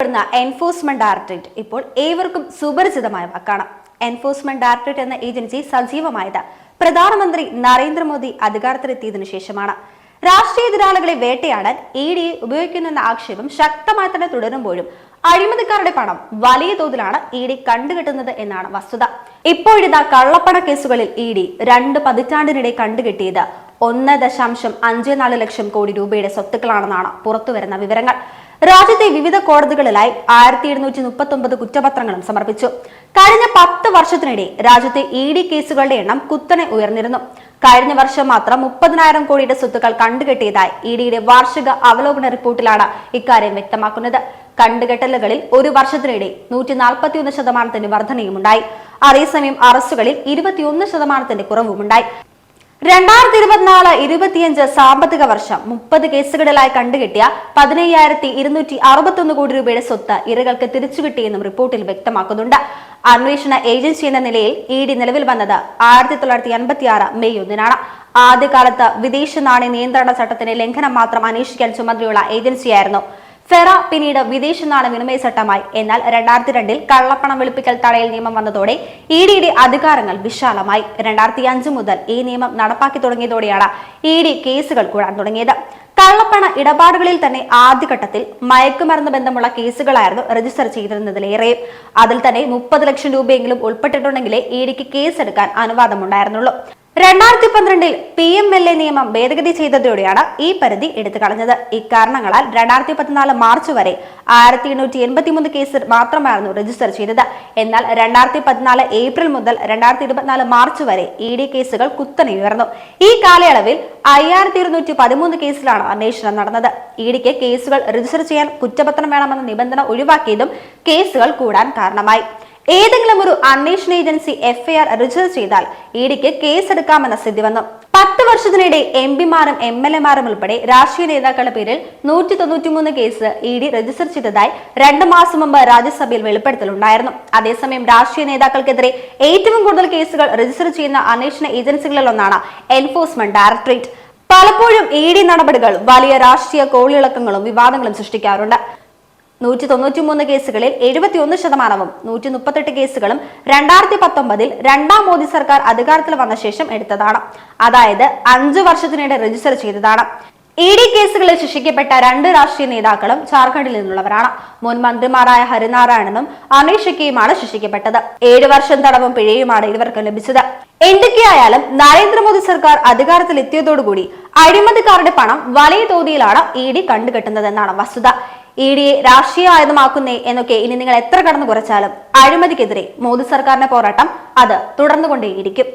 പ്പെടുന്ന enforcement directorate ഇപ്പോൾ ഏവർക്കും സുപരിചിതമായ വാക്കാണ്. എൻഫോഴ്സ്മെന്റ് ഡയറക്ടറേറ്റ് എന്ന ഏജൻസി സജീവമായത് പ്രധാനമന്ത്രി നരേന്ദ്രമോദി അധികാരത്തിലെത്തിയതിനു ശേഷമാണ്. രാഷ്ട്രീയ എതിരാളികളെ വേട്ടയാടാൻ ഇ എ ഉപയോഗിക്കുന്നെന്ന ആക്ഷേപം ശക്തമായി തന്നെ തുടരുമ്പോഴും അഴിമതിക്കാരുടെ പണം വലിയ തോതിലാണ് ഇ ഡി കണ്ടുകെട്ടുന്നത് എന്നാണ് വസ്തുത. ഇപ്പോഴിതാ കള്ളപ്പണ കേസുകളിൽ ഇ ഡി രണ്ട് പതിറ്റാണ്ടിനിടെ കണ്ടുകെട്ടിയത് ഒന്ന് ദശാംശം അഞ്ച് നാല് ലക്ഷം കോടി രൂപയുടെ സ്വത്തുക്കളാണെന്നാണ് പുറത്തുവരുന്ന വിവരങ്ങൾ. രാജ്യത്തെ വിവിധ കോടതികളിലായി ആയിരത്തി എഴുന്നൂറ്റി മുപ്പത്തി ഒമ്പത് കുറ്റപത്രങ്ങളും സമർപ്പിച്ചു. കഴിഞ്ഞ പത്ത് വർഷത്തിനിടെ രാജ്യത്തെ ഇ ഡി കേസുകളുടെ എണ്ണം കുത്തനെ ഉയർന്നിരുന്നു. കഴിഞ്ഞ വർഷം മാത്രം മുപ്പതിനായിരം കോടിയുടെ സ്വത്തുക്കൾ കണ്ടുകെട്ടിയതായി ഇ ഡിയുടെ വാർഷിക അവലോകന റിപ്പോർട്ടിലാണ് ഇക്കാര്യം വ്യക്തമാക്കുന്നത്. കണ്ടുകെട്ടലുകളിൽ ഒരു വർഷത്തിനിടെ നൂറ്റി നാൽപ്പത്തിയൊന്ന് ശതമാനത്തിന്റെ വർധനയുമുണ്ടായി. അതേസമയം അറസ്റ്റുകളിൽ ഇരുപത്തിയൊന്ന് ശതമാനത്തിന്റെ കുറവുമുണ്ടായി. രണ്ടായിരത്തി ഇരുപത്തിനാല് ഇരുപത്തിയഞ്ച് സാമ്പത്തിക വർഷം മുപ്പത് കേസുകളിലായി കണ്ടുകിട്ടിയ പതിനയ്യായിരത്തി ഇരുന്നൂറ്റി അറുപത്തൊന്ന് കോടി രൂപയുടെ സ്വത്ത് ഇരകൾക്ക് തിരിച്ചുകിട്ടിയെന്നും റിപ്പോർട്ടിൽ വ്യക്തമാക്കുന്നുണ്ട്. അന്വേഷണ ഏജൻസി എന്ന നിലയിൽ ഇ ഡി നിലവിൽ വന്നത് ആയിരത്തി തൊള്ളായിരത്തി എൺപത്തി ആറ് മെയ് ഒന്നിനാണ്. ആദ്യകാലത്ത് വിദേശ നാണയ നിയന്ത്രണ ചട്ടത്തിന്റെ ലംഘനം മാത്രം അന്വേഷിക്കാൻ ചുമതലയുള്ള ഏജൻസിയായിരുന്നു. ഫെറ പിന്നീട് വിദേശ നാണ വിനിമയ ചട്ടമായി. എന്നാൽ രണ്ടായിരത്തി രണ്ടിൽ കള്ളപ്പണം വെളുപ്പിക്കൽ തടയൽ നിയമം വന്നതോടെ ഇ ഡിയുടെ അധികാരങ്ങൾ വിശാലമായി. രണ്ടായിരത്തി അഞ്ച് മുതൽ ഈ നിയമം നടപ്പാക്കി തുടങ്ങിയതോടെയാണ് ഇ ഡി കേസുകൾ കൂടാൻ തുടങ്ങിയത്. കള്ളപ്പണ ഇടപാടുകളിൽ തന്നെ ആദ്യഘട്ടത്തിൽ മയക്കുമരുന്ന് ബന്ധമുള്ള കേസുകളായിരുന്നു രജിസ്റ്റർ ചെയ്തിരുന്നതിലേറെ. അതിൽ തന്നെ മുപ്പത് ലക്ഷം രൂപയെങ്കിലും ഉൾപ്പെട്ടിട്ടുണ്ടെങ്കിലേ ഇ ഡിക്ക് കേസെടുക്കാൻ അനുവാദമുണ്ടായിരുന്നുള്ളൂ. രണ്ടായിരത്തി പന്ത്രണ്ടിൽ പി എം എൽ എ നിയമം ഭേദഗതി ചെയ്തതോടെയാണ് ഈ പരിധി എടുത്തു കളഞ്ഞത് ഇക്കാരണങ്ങളാൽ രണ്ടായിരത്തി പതിനാല് മാർച്ച് വരെ ആയിരത്തി എണ്ണൂറ്റി എൺപത്തി മൂന്ന് കേസ് മാത്രമായിരുന്നു രജിസ്റ്റർ ചെയ്തത്. എന്നാൽ രണ്ടായിരത്തി പതിനാല് ഏപ്രിൽ മുതൽ രണ്ടായിരത്തി ഇരുപത്തിനാല് മാർച്ച് വരെ ഇ ഡി കേസുകൾ കുത്തനെ ഉയർന്നു. ഈ കാലയളവിൽ അയ്യായിരത്തി ഇരുന്നൂറ്റി പതിമൂന്ന് കേസിലാണ് അന്വേഷണം നടന്നത്. ഇ ഡിക്ക് കേസുകൾ രജിസ്റ്റർ ചെയ്യാൻ കുറ്റപത്രം വേണമെന്ന നിബന്ധന ഒഴിവാക്കിയതും കേസുകൾ കൂടാൻ കാരണമായി. ഏതെങ്കിലും ഒരു അന്വേഷണ ഏജൻസി എഫ്ഐആർ രജിസ്റ്റർ ചെയ്താൽ ഇഡിക്ക് ഡിക്ക് കേസെടുക്കാമെന്ന സ്ഥിതി വന്നു. പത്ത് വർഷത്തിനിടെ എം പിമാരും എം എൽ എമാരും ഉൾപ്പെടെ രാഷ്ട്രീയ നേതാക്കളുടെ പേരിൽ നൂറ്റി തൊണ്ണൂറ്റിമൂന്ന് കേസ് ഇ ഡി രജിസ്റ്റർ ചെയ്തതായി രണ്ട് മാസം മുമ്പ് രാജ്യസഭയിൽ വെളിപ്പെടുത്തലുണ്ടായിരുന്നു. അതേസമയം രാഷ്ട്രീയ നേതാക്കൾക്കെതിരെ ഏറ്റവും കൂടുതൽ കേസുകൾ രജിസ്റ്റർ ചെയ്യുന്ന അന്വേഷണ ഏജൻസികളിലൊന്നാണ് എൻഫോഴ്സ്മെന്റ് ഡയറക്ടറേറ്റ്. പലപ്പോഴും ഇ ഡി നടപടികൾ വലിയ രാഷ്ട്രീയ കോളിളക്കങ്ങളും വിവാദങ്ങളും സൃഷ്ടിക്കാറുണ്ട്. നൂറ്റി തൊണ്ണൂറ്റി മൂന്ന് കേസുകളിൽ എഴുപത്തിയൊന്ന് ശതമാനവും നൂറ്റി മുപ്പത്തെട്ട് കേസുകളും രണ്ടായിരത്തി പത്തൊമ്പതിൽ രണ്ടാം മോദി സർക്കാർ അധികാരത്തിൽ വന്ന ശേഷം എടുത്തതാണ്. അതായത് അഞ്ചു വർഷത്തിനിടെ രജിസ്റ്റർ ചെയ്തതാണ്. ഇ ഡി കേസുകളിൽ ശിക്ഷിക്കപ്പെട്ട രണ്ട് രാഷ്ട്രീയ നേതാക്കളും ജാർഖണ്ഡിൽ നിന്നുള്ളവരാണ്. മുൻ മന്ത്രിമാരായ ഹരിനാരായണനും ഷക്കിയുമാണ് ശിക്ഷിക്കപ്പെട്ടത്. ഏഴ് വർഷം തടവും പിഴയുമാണ് ഇവർക്ക് ലഭിച്ചത്. എന്തൊക്കെയായാലും നരേന്ദ്രമോദി സർക്കാർ അധികാരത്തിൽ എത്തിയതോടുകൂടി അഴിമതിക്കാരുടെ പണം വലിയ തോതിലാണ് ഇ ഡി കണ്ടുകെട്ടുന്നതെന്നാണ് വസ്തുത. ഇ ഡിയെ രാഷ്ട്രീയ ആയുധമാക്കുന്നേ എന്നൊക്കെ ഇനി നിങ്ങൾ എത്ര കടന്നു കുറച്ചാലും അഴിമതിക്കെതിരെ മോദി സർക്കാരിന്റെ പോരാട്ടം അത് തുടർന്നുകൊണ്ടേയിരിക്കും.